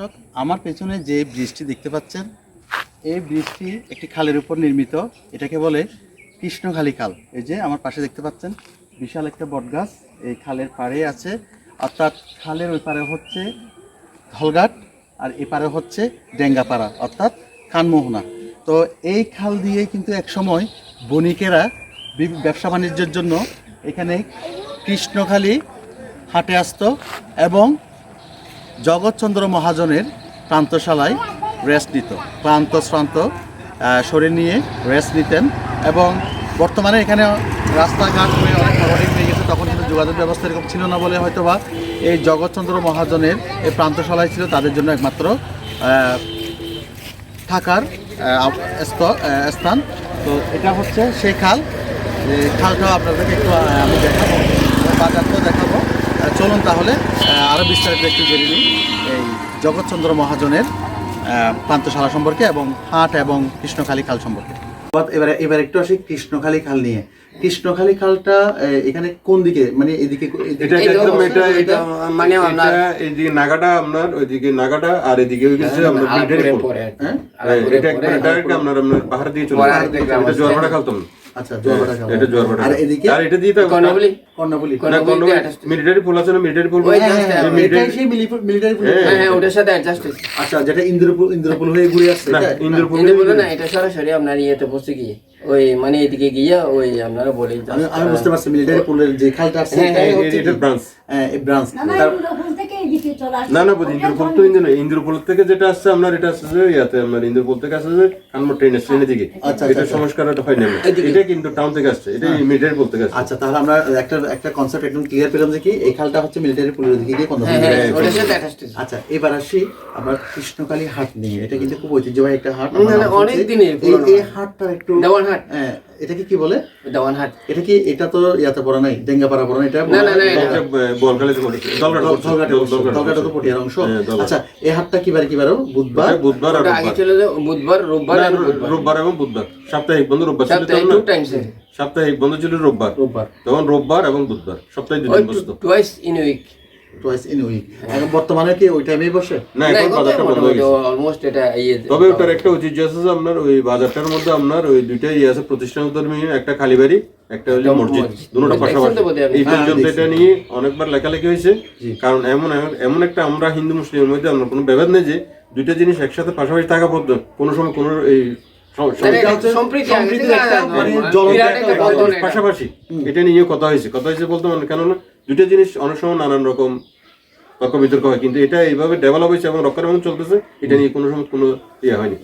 দর্শক, আমার পেছনে যে ব্রিজটি দেখতে পাচ্ছেন, এই ব্রিজটি একটি খালের উপর নির্মিত। এটাকে বলে কৃষ্ণখালী খাল। এই যে আমার পাশে দেখতে পাচ্ছেন, বিশাল একটা বটগাছ। এই খালের পাড়ে আছে, অর্থাৎ খালের ওই পারে হচ্ছে ধলঘাট, আর এপারে হচ্ছে ডেঙ্গাপাড়া, অর্থাৎ খানমোহনা। তো এই খাল দিয়ে কিন্তু একসময় বণিকেরা ব্যবসা বাণিজ্যের জন্য এখানে কৃষ্ণখালী হাটে আসতো এবং জগৎচন্দ্র মহাজনের প্রান্তশালায় রেস্ট নিত। ক্লান্ত, শ্রান্ত শরীর নিয়ে রেস্ট নিতেন এবং বর্তমানে এখানে রাস্তাঘাট হয়ে অনেক মডার্নিং হয়ে গেছে, তখন কিন্তু যোগাযোগ ব্যবস্থা এরকম ছিল না বলে হয়তো বা এই জগৎচন্দ্র মহাজনের এই প্রান্তশালায় ছিল, তাদের জন্য একমাত্র থাকার স্থান। তো এটা হচ্ছে সেই খাল। খালটাও আপনাদেরকে একটু আমি দেখাবো, বাজারটাও দেখাবো। চলুন তাহলে আহ, আরও বিস্তারিত একটু জেনে নিই। এই জগৎচন্দ্র মহাজনের প্রান্তশালা সম্পর্কে এবং হাট এবং কৃষ্ণখালী খাল সম্পর্কে। এবারে এবার একটু আসি কৃষ্ণখালী খাল নিয়ে। কৃষ্ণখালী খালটা এখানে কোন দিকে মানে এদিকে এটা একদম এটা এটা মানে আপনার- এইদিকে নাগাটা আপনার ওইদিকে নাগাটা আর এদিকে ওই গেছে আপনার হ্যাঁ? এটা পরে একবার ডাইরেক্ট আপনার আপনার পাহাড় দিয়ে চলে যায়। জোয়ারভাটা খালতাম আচ্ছা এটা আর এদিকে? আর এটা দিয়ে। মিলিটারি পুল আছে না? মিলিটারি পুল হ্যাঁ, হ্যাঁ, সেই মিলিটারি হ্যাঁ। হ্যাঁ ওটার সাথে অ্যাডজাস্ট আচ্ছা যেটা ইন্দ্রপুল ইন্দ্রপুল হয়ে ঘুরে আসছে না এটা? ইন্দ্রপুল না এটা সরাসরি আপনার ইয়েতে বসে গিয়ে। ওই মানে এদিকে গিয়ে ওই আপনারা বলে আমি আমি বুঝতে পারছি মিলিটারি পুলের যে খালটা আছে এটাই এই- হচ্ছে এটা ব্রাঞ্চ হ্যাঁ, ব্রাঞ্চ না না না না বুঝি ইন্দ্রপুল তো ইন্দ্র ইন্দ্রপুল থেকে যেটা আসছে আপনার এটা আসছে যে ইয়াতে আপনার ইন্দ্রপুল থেকে আসছে যে কানমোর ট্রেন স্টেশনের দিকে আচ্ছা, এটা আচ্ছা। সংস্কার হয়নি আমরা। এটা কিন্তু টাউন থেকে আসছে এটা মিলিটারি পুল থেকে আসছে আচ্ছা তাহলে আমরা একটা একটা কনসেপ্ট একদম ক্লিয়ার পেলাম যে কি এই খালটা হচ্ছে মিলিটারি পুলের দিকে গিয়ে কর্ণফুলি হ্যাঁ হ্যাঁ হয়ে গেছে। আচ্ছা এবার আসি আমরা কৃষ্ণকালী হাট নিয়ে এটা কিন্তু খুব ঐতিহ্যবাহী একটা হাট না, না, অনেক। দিনের এই হাট। হাটটা একটু দেওয়ানহাট হ্যাঁ এটাকে কি বলে? দেওয়ানহাট এটা কি এটা তো ইয়াতে পড়া নাই ডেঙ্গাপাড়া পড়া এটা না, না, না, ধলঘাটও তো পটিয়ার অংশ। হ্যাঁ, আচ্ছা এই হাটটা কিবারে কিবারও বুধবার? বুধবার আর আগে যে বুধবার রোববার আর রোববার এবং বুধবার। সাপ্তাহিক বন্ধ রোববার ছিল সপ্তাহে তখন টু টাইমস সাপ্তাহিক বন্ধ ছিল রোববার। রোববার। তখন রোববার এবং বুধবার সপ্তাহে দুদিন বসতো। Twice in week twice in week এখন বর্তমানে কি ওই টাইমেই বসে? না এখন বাজারটা বন্ধ হয়ে গেছে। অলমোস্ট এটা ইয়ে তবে ওটার একটা ঐতিহ্য আছে যে আপনার ওই বাজারটার মধ্যে আপনার ওই দুইটা ইয়ে আছে প্রতিষ্ঠান ধর্মী একটা খালিবাড়ি একটা হলো মসজিদ। দুটোটা পাশাপাশি? এই হ্যাঁ, পর্যন্ত এটা নিয়ে অনেকবার লেখালেখি হয়েছে। কারণ এমন এমন- এমন একটা আমরা হিন্দু মুসলিমের মধ্যে আমরা কোনো ভেদাভেদ নেই যে দুইটা জিনিস একসাথে পাশাপাশি থাকা পড়তো কোনো সময় কোনো এই মানে মানে। পাশাপাশি। এটা। নিয়ে কথা হয়েছে। কথা হয়েছে বলতে মানে কেননা দুইটা জিনিস অনেক সময় নানান রকম তর্ক বিতর্ক হয়, কিন্তু এটা এইভাবে ডেভেলপ হয়েছে এবং রক্ষণাবেক্ষণ চলতেছে, এটা নিয়ে কোনো সময় কোনো ইয়ে হয়নি।